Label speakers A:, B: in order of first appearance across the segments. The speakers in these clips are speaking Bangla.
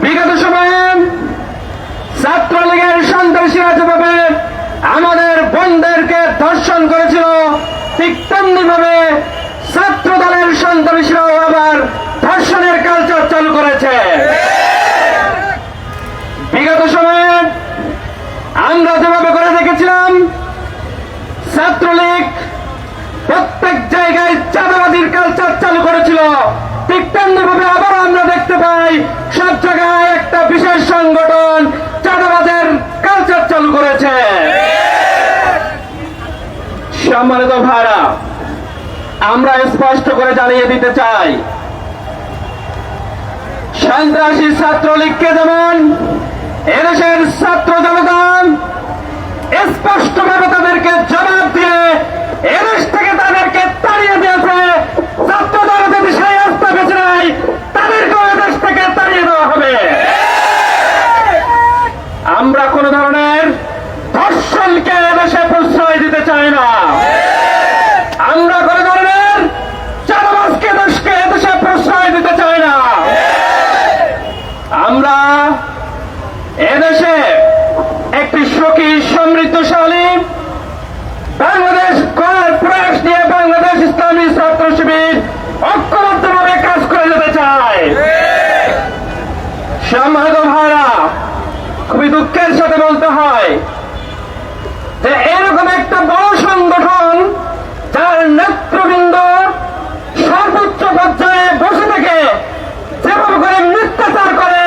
A: বিগত সময়ে ছাত্রলীগের সন্ত্রাসীরা যেভাবে আমাদের বোনদেরকে ধর্ষণ করেছিল। ঠিক তেমনি ভাবে ছাত্র দলের সন্ত্রাসীরাও আবার ধর্ষণের কালচার চালু করেছে। বিগত সময়ে আমরা যেভাবে করে দেখেছিলাম, ছাত্রলীগ প্রত্যেক জায়গায় চাঁদাবাদীর কালচার চালু করেছিল। ঠিক তেমনি ভাবে আবার আমরা দেখতে পাই, সব জায়গায় একটা বিশেষ সংগঠন চাঁদাবাদের কালচার চালু করেছে। সম্মানিত ভাড়া আমরা স্পষ্ট করে জানিয়ে দিতে চাই, সন্ত্রাসী ছাত্রলীগকে যেমন এদেশের ছাত্র জনতা স্পষ্টভাবে তাদেরকে জবাব দিয়ে এদেশ থেকে তাদেরকে তাড়িয়ে দিয়েছে ছাত্র দল যদি সেই রাস্তা বেছে নেয় তাদেরকেও এদেশ থেকে তাড়িয়ে দেওয়া হবে আমরা কোন ধরনের ধর্ষণকে এদেশে প্রশ্রয় দিতে চাই না আমরা কোন ধরনের চারবাসকে দেশকে এদেশে প্রশ্রয় দিতে চাই না আমরা এদেশে একটি সুখী সমৃদ্ধশালী বাংলাদেশ করার প্রয়াস নিয়ে বাংলাদেশ ইসলামী ছাত্র শিবির ঐক্যবদ্ধভাবে কাজ করে যেতে চায় সম্মানিত ভাইরা, খুবই দুঃখের সাথে বলতে হয় যে এরকম একটা বড় সংগঠন যার নেতৃবৃন্দ সর্বোচ্চ পর্যায়ে বসে থেকে যেভাবে করে মিথ্যাচার করে,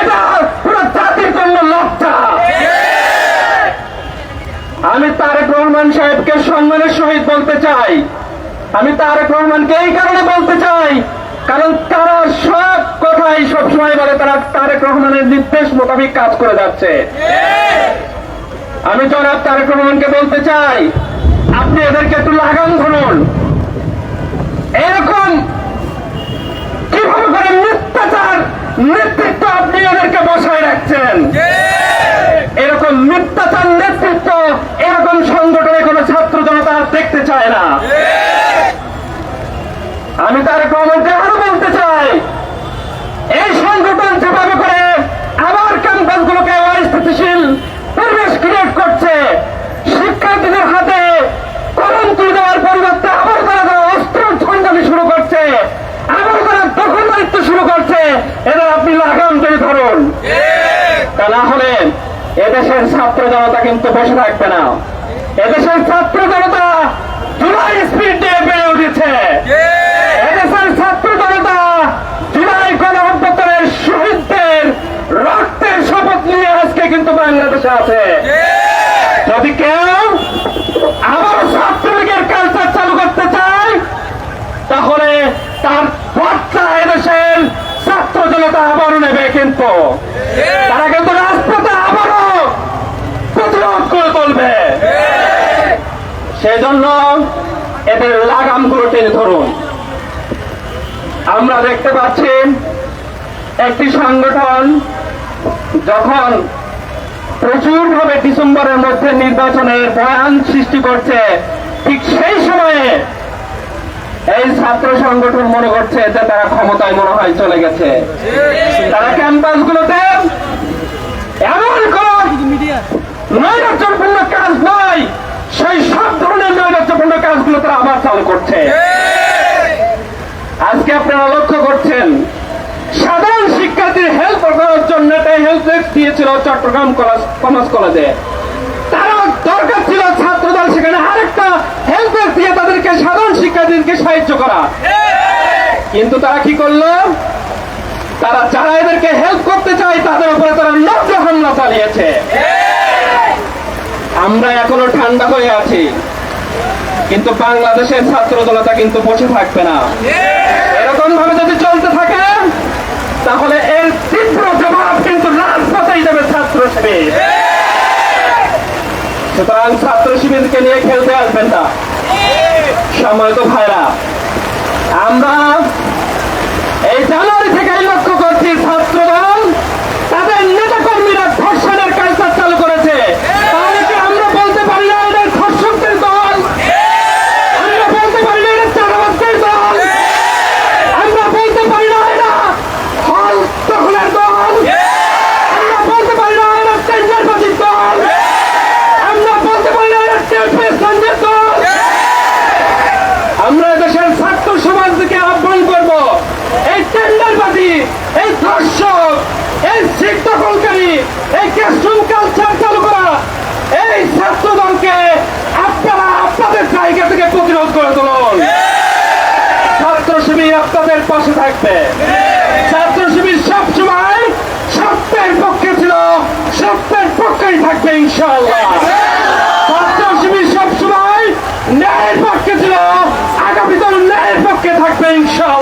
A: এটা পুরো জাতির জন্য লজ্জা। আমি তারেক রহমান সাহেবকে সম্মানের সহিত বলতে চাই। আমি তারেক রহমানকে এই কারণে বলতে চাই কারণ তারা সব কথাই সবসময় বলে, তারা তারেক রহমানের নির্দেশ মোতাবেক কাজ করে যাচ্ছে। আমি জনাব তারেক রহমানকে বলতে চাই, আপনি এদেরকে একটু লাগাম ধরুন। এরকম কীভাবে করে মিথ্যাচার, নেতৃত্ব আপনি এদেরকে বসায় রাখছেন? এরকম মিথ্যাচার, নেতৃত্ব এরকম সংগঠনে কোনো ছাত্র জনতা দেখতে চায় না। আমি তার রহমানকে বলতে চাই, এই সংগঠন যেভাবে করে আবার ক্যাম্পাসগুলোকে অস্থিতিশীল পরিবেশ ক্রিয়েট করছে, শিক্ষার্থীদের হাতে কলম তুলে দেওয়ার পরিবর্তে আবার তারা তারা অস্ত্র ঝঞ্ঝানি শুরু করছে, আবার তারা দখলদারিত্ব শুরু করছে। এদের আপনি লাগাম ধরে ধরুন। তা না হলে এদেশের ছাত্র জনতা কিন্তু বসে থাকবে না। এদেশের ছাত্র জনতা জুলাই স্পিড দিয়ে বেড়ে উঠেছে এদেশের ছাত্র জনতা জুলাই গণ অভ্যুত্থানের শহীদদের রক্তের শপথ নিয়ে আজকে কিন্তু আছে। যদি কেউ আবার ছাত্রলীগের কালচার চালু করতে চায়, তাহলে তার বাচ্চা এদেশের ছাত্র জনতা আবারও নেবে কিন্তু। তারা কিন্তু রাজপথে আবারও প্রতিরোধ করে তুলবে। সেই জন্য এদের লাগামগুলো টেনে ধরুন। আমরা দেখতে পাচ্ছি একটি সংগঠন যখন প্রচুর ভাবে ডিসেম্বরের মধ্যে নির্বাচনের বয়ান সৃষ্টি করছে। ঠিক সেই সময়ে এই ছাত্র সংগঠন মনে করছে যে তারা ক্ষমতায় মনে হয় চলে গেছে। তারা ক্যাম্পাস গুলোতে এমন নৈরাজ্যপূর্ণ কাজ নয়, সেই সব ধরনের নৈরাজ্যপূর্ণ কাজগুলো তারা আবার চালু করছে। আজকে আপনারা লক্ষ্য করছেন সাহায্য করা। কিন্তু তারা কি তারা যারা এদেরকে হেল্প করতে তাদের উপরে তারা নব্য হামলা চালিয়েছে। আমরা এখনও ঠান্ডা হয়ে আছি। কিন্তু বাংলাদেশের ছাত্র জনতা কিন্তু বসে থাকবে না। এরকম ভাবে যদি চলতে থাকে তাহলে এর তীব্র জবাব কিন্তু রাজপথেই দেবে ছাত্র শিবির সুতরাং ছাত্র শিবিরকে নিয়ে খেলতে আসবেন না। সম্মানিত ভাইরা আমরা এই জানুয়ারি থেকে শিবির আপনাদের পাশে থাকবে। ছাত্র শিবির সবসময় সত্যের পক্ষে ছিল, সত্যের পক্ষেই থাকবে ইনশাআল্লাহ। ছাত্র শিবির সবসময় ন্যায়ের পক্ষে ছিল, আগামী ন্যায়ের পক্ষে থাকবে ইনশাআল্লাহ।